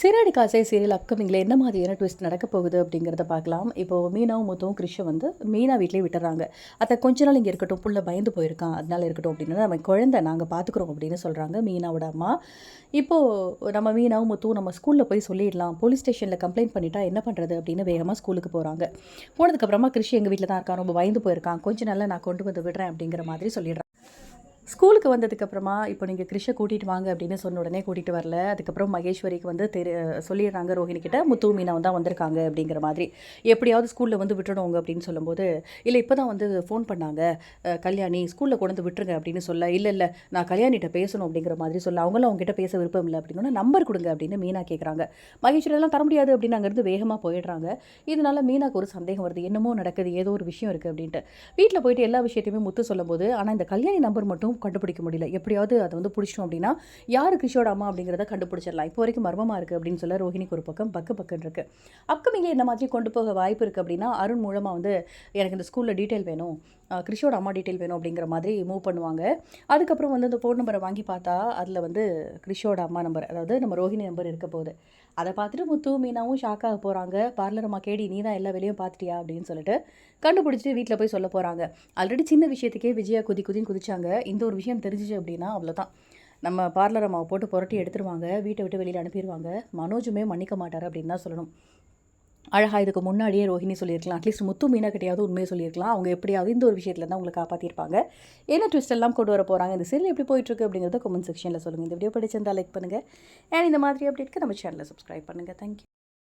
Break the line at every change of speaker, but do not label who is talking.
சீரடி காசை சீரியல் அப்கமிங்கில் என்ன மாதிரியான ட்விஸ்ட் நடக்க போகுது அப்படிங்கிறத பார்க்கலாம். இப்போது மீனாவும் முத்துவும் கிருஷ்ண வந்து மீனா வீட்டிலே விட்டுறாங்க. அதை கொஞ்ச நாள் இங்கே இருக்கட்டும் புள்ள பயந்து போயிருக்கான் அதனால இருக்கட்டும் அப்படின்னு நம்ம குழந்தை நாங்கள் பார்த்துக்குறோம் அப்படின்னு சொல்கிறாங்க மீனாவோட அம்மா. இப்போது நம்ம மீனாவும் முத்துவும் நம்ம ஸ்கூலில் போய் சொல்லிடலாம். போலீஸ் ஸ்டேஷனில் கம்ப்ளைண்ட் பண்ணிட்டா என்ன பண்ணுறது அப்படின்னு வேகமாக ஸ்கூலுக்கு போகிறாங்க போனதுக்கப்புறமா கிருஷி எங்கள் வீட்டில் தான் இருக்கான் ரொம்ப பயந்து போயிருக்கான். கொஞ்ச நாளில் நான் கொண்டு வந்து விடுறேன் அப்படிங்கிற மாதிரி சொல்லிடுறான் ஸ்கூலுக்கு வந்ததுக்கப்புறமா இப்போ நீங்கள் கிருஷை கூட்டிகிட்டு வாங்க அப்படின்னு சொன்ன உடனே கூட்டிகிட்டு வரல. அதுக்கப்புறம் மகேஸ்வரிக்கு வந்து தெரி சொல்லிடுறாங்க ரோஹிணி கிட்ட முத்து மீனா தான் வந்திருக்காங்க அப்படிங்கிற மாதிரி. எப்படியாவது ஸ்கூலில் வந்து விட்டுடுவோங்க அப்படின்னு சொல்லும்போது இல்லை இப்போ தான் வந்து ஃபோன் பண்ணாங்க. கல்யாணி ஸ்கூலில் கொண்டு வந்து விட்டுருங்க அப்படின்னு சொல்ல இல்லை இல்லை நான் கல்யாணிகிட்ட பேசணும் அப்படிங்கிற மாதிரி சொல்ல அவங்களும் அவங்ககிட்ட பேச விருப்பம் இல்லை அப்படின்னா நம்பர் கொடுங்க அப்படின்னு மீனா கேட்குறாங்க மகேஸ்வரியெல்லாம் தர முடியாது அப்படின்னு அங்கேருந்து வேகமாக போயிடுறாங்க. இதனால மீனாக்கு ஒரு சந்தேகம் வருது. என்னமோ நடக்குது ஏதோ ஒரு விஷயம் இருக்குது அப்படின்ட்டு. வீட்டில் போயிட்டு எல்லா விஷயத்தையுமே முத்து சொல்லும்போது ஆனால் இந்த கல்யாணி நம்பர் மட்டும் கண்டுபிடிக்க முடியல. எப்படியாவது அதை வந்து பிடிச்சிட்டோம் அப்படின்னா யார் கிருஷோட அம்மா அப்படிங்கிறத கண்டுபிடிச்சிடலாம். இப்போ வரைக்கும் மர்மமாக இருக்குது அப்படின்னு சொல்ல ரோஹினிக்கு ஒரு பக்கம் பக்கு பக்குன்னு இருக்கு. அப்கமிங்கே என்ன மாதிரி கொண்டு போக வாய்ப்பு இருக்குது அப்படின்னா அருண் மூலமாக வந்து எனக்கு இந்த ஸ்கூலில் டீட்டெயில் வேணும். அஹ் அம்மா டீட்டெயில் வேணும் அப்படிங்கிற மாதிரி மூவ் பண்ணுவாங்க. அதுக்கப்புறம் வந்து அந்த ஃபோன் நம்பரை வாங்கி பார்த்தா அதில் வந்து கிருஷோட அம்மா நம்பர் அதாவது நம்ம ரோஹிணி நம்பர் இருக்க போகுது. அதை பார்த்துட்டு முத்து மீனாவும் ஷாக்காக போகிறாங்க பார்லர் அம்மா கேடி நீ தான் எல்லா வேலையும் பார்த்துட்டியா? அப்படின்னு சொல்லிட்டு கண்டுபிடிச்சிட்டு வீட்டில் போய் சொல்ல போகிறாங்க ஆல்ரெடி சின்ன விஷயத்துக்கே விஜயா குதி குதின்னு குதிச்சாங்க. இந்த ஒரு விஷயம் தெரிஞ்சிச்சு அப்படின்னா அவ்வளோதான் நம்ம பார்லர் அம்மாவை போட்டு புரட்டி எடுத்துருவாங்க வீட்டை விட்டு வெளியில் அனுப்பிடுவாங்க மனோஜுமே மன்னிக்க மாட்டார் அப்படின்னு தான் சொல்லணும். அழகா இதுக்கு முன்னாடியே ரோஹிணி சொல்லியிருக்கலாம். அட்லீஸ்ட் முத்து மீனா கிட்டையாவது உண்மையை சொல்லியிருக்கலாம். அவங்க எப்படியாவது இந்த ஒரு விஷயத்தில் தான் உங்களை காப்பாற்றிருப்பாங்க என்ன ட்விஸ்ட் எல்லாம் கொண்டு வர போகிறாங்க இந்த சீரியல் எப்படி போயிட்டுருக்கு அப்படிங்கிறத கமெண்ட் செக்ஷனில் சொல்லுங்கள் இந்த வீடியோ பிடிச்சிருந்தால் லைக் பண்ணுங்கள் அண்ட் இந்த மாதிரி அப்டேட்க்கு நம்ம சேனலை சப்ஸ்கிரைப் பண்ணுங்கள் தேங்க்யூ